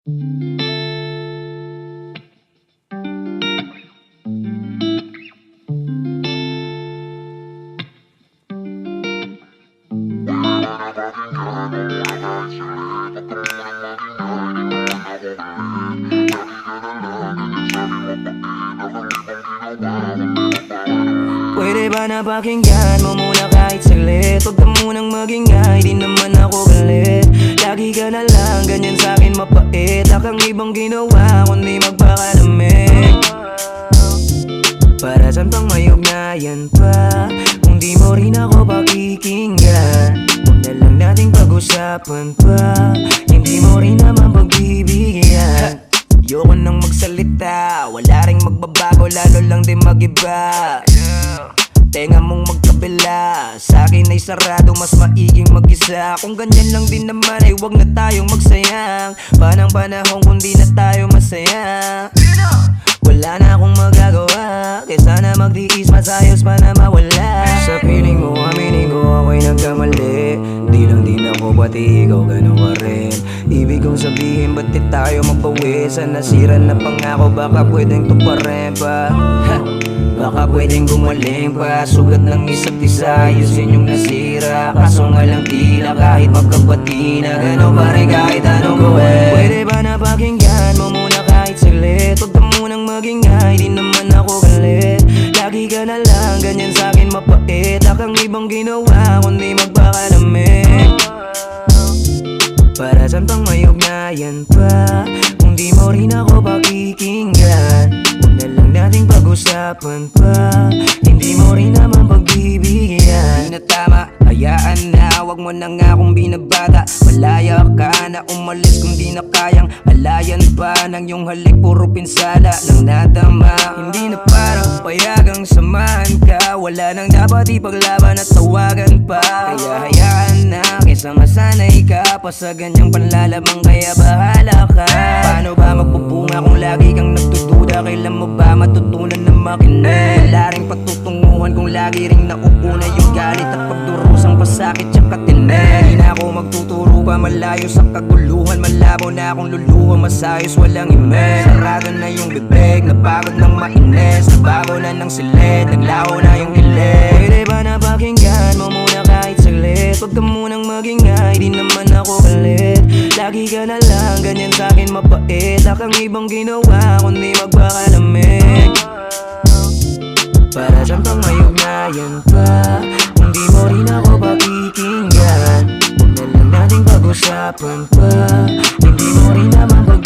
Pwede ba na pakinggan mo muna saglit. Huwag ka munang magingay, di naman ako galit. Lagi ka na lang, ganyan sa'kin mapait. Akang ibang ginawa, kundi magpakalamig. Para saan pang may ugnayan pa? Kung di mo rin ako pakikinggan Huwag na lang nating pag-usapan pa. Hindi mo rin naman pagbibigyan Ayoko nang magsalita Wala ring magbabago lalo lang din magiba Tenga mong magkabila. Sa akin ay sarado mas maiging mag-isa. Kung ganyan lang din naman ay wag na tayong magsayang. Panang panahon kung di na tayo masaya. Wala na akong magagawa. Kaysa na magtiis masayos pa na mawala. Sa piling mo aminin ko ako'y nagkamali. Di lang din ako pati ikaw ganun ka rin. Ibig kong sabihin ba't di tayo magpawi Sa nasira na pangako baka pwedeng tuparin pa. Ha! Baka pwedeng gumaling pa Sugat ng isa't isa Ayusin yung nasira. Kaso nga lang tila kahit magkabati na Gano'n pa rin kahit anong gawin. Pwede ba na pakinggan mo muna kahit saglit? Huwag ka munang magingay Di naman ako galit. Lagi ka na lang ganyan sa'kin mapait. Akang ibang ginawa kundi magpakalamig para saan pang may ugnayan pa. Kung di mo rin ako pag-usapan pa Hindi mo rin naman pagbibigyan Di na tama, hayaan na. Huwag mo na nga akong binabata. Malaya ka na umalis kung di na kayang Alayan pa. Ng iyong halik Puro pinsala lang nadama. Hindi na parang payagang samahan ka. Wala nang dapat ipaglaban at tawagan pa. Kaya hayaan na Kesa masanay ka pa sa ganyang panlalabang Kaya bahala makinig. Wala ring patutunguhan kung lagi ring naupuna Yung galit at pagdurusang pasakit tsaka tinig. Di na ako magtuturo pa malayo sa kaguluhan. Malabo na akong luluha masayos walang ime Sarado na yung bibig napagod ng mainis. Nabago na ng silid naglaho na yung kilig Pwede ba na pakinggan mo muna kahit saglit? Huwag ka munang magingay di naman ako galit. Lagi ka na lang ganyan sa'kin mapait Akang ibang ginawa kundi magpakalamig para saan pang may ugnayan pa. Kung di mo rin ako pakikinggan Huwag na lang nating pag-usapan pa. Hindi mo rin naman pag